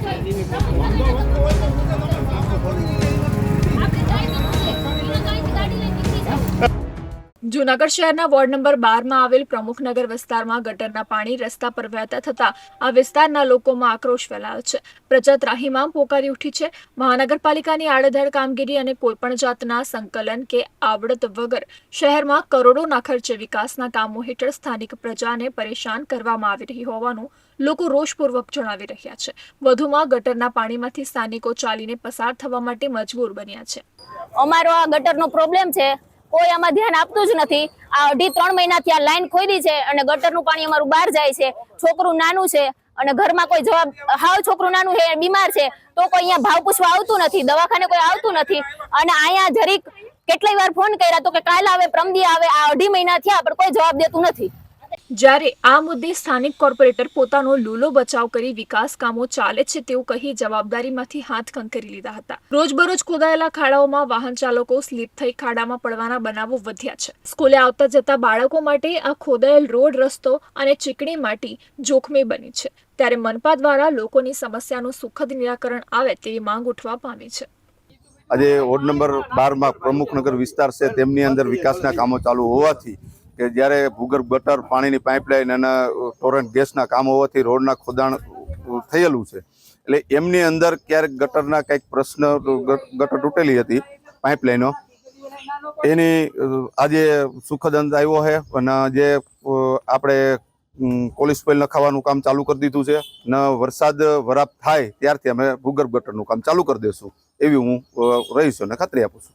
Thank you. Junagadh શહેરના ward number બારમાં આવેલ પ્રમુખનગર વિસ્તારમાં ગટરના પાણી રસ્તા પર વહેતા થતા આ વિસ્તારના લોકોમાં આક્રોશ ફેલાયો છે. પ્રજા ત્રાહીમામ પોકારી ઉઠી છે. મહાનગરપાલિકાની આડેધડ કામગીરી અને કોઈપણ જાતના સંકલન કે આવડત વગર શહેરમાં કરોડોના ખર્ચે વિકાસના કામો હેઠળ સ્થાનિક પ્રજાને પરેશાન કરવામાં આવી રહી હોવાનું લોકો રોષપૂર્વક જણાવી રહ્યા છે. વધુમાં ગટરના પાણીમાંથી સ્થાનિકો ચાલીને પસાર થવા માટે મજબૂર બન્યા છે. અમારો આ ગટરનો પ્રોબ્લેમ છે. કોઈ આમાં ધ્યાન આપતું જ નથી. આ અઢી ત્રણ મહિનાથી આ લાઈન ખોદી છે અને ગટરનું પાણી અમારું બહાર જાય છે. છોકરું નાનું છે અને ઘરમાં કોઈ જવાબ, હાવ છોકરું નાનું છે, બીમાર છે, તો કોઈ અહીંયા ભાવ પૂછવા આવતું નથી, દવાખાને કોઈ આવતું નથી. અને અહીંયા જરીક કેટલી વાર ફોન કર્યા તો કે કાલ આવે, પ્રમદી આવે, આ અઢી મહિના થયા પણ કોઈ જવાબ દેતું નથી. જ્યારે આ મુદ્દે સ્થાનિક કોર્પોરેટર પોતાનો લૂલો બચાવ કરી વિકાસ કામો ચાલે છે તેવું કહી જવાબદારીમાંથી હાથ કંકરી લીધા હતા. રોજબરોજ ખોદાયેલા ખાડાઓમાં વાહન ચાલકો સ્લીપ થઈ ખાડામાં પડવાના બનાવો વધ્યા છે. સ્કૂલે આવતા જતા બાળકો માટે આ ખોદાયેલ રોડ રસ્તો અને ચીકણી માટી જોખમી બની છે. ત્યારે મનપા દ્વારા લોકોની સમસ્યાનું સુખદ નિરાકરણ આવે તેવી માંગ ઉઠવા પામી છે. આજે વોર્ડ નંબર બારમાં પ્રમુખનગર વિસ્તાર છે. તેમની અંદર વિકાસના કામો ચાલુ હોવાથી કે જ્યારે ભૂગર્ભ ગટર પાણીની પાઇપલાઇન અને ટોરેન્ટ ગેસના કામ હોવાથી રોડના ખોદાણ થયેલું છે. એટલે એમની અંદર ક્યારેક ગટરના કંઈક પ્રશ્ન ગટર તૂટેલી હતી પાઇપલાઇનો. એની આજે સુખદ અંત આવ્યો છે અને જે આપણે કોલિસ પોઈલ નખાવાનું કામ ચાલુ કરી દીધું છે. ને વરસાદ વરાપ થાય ત્યારથી અમે ભૂગર્ભ ગટરનું કામ ચાલુ કરી દઈશું એવી હું રહીશું અને ખાતરી આપું છું.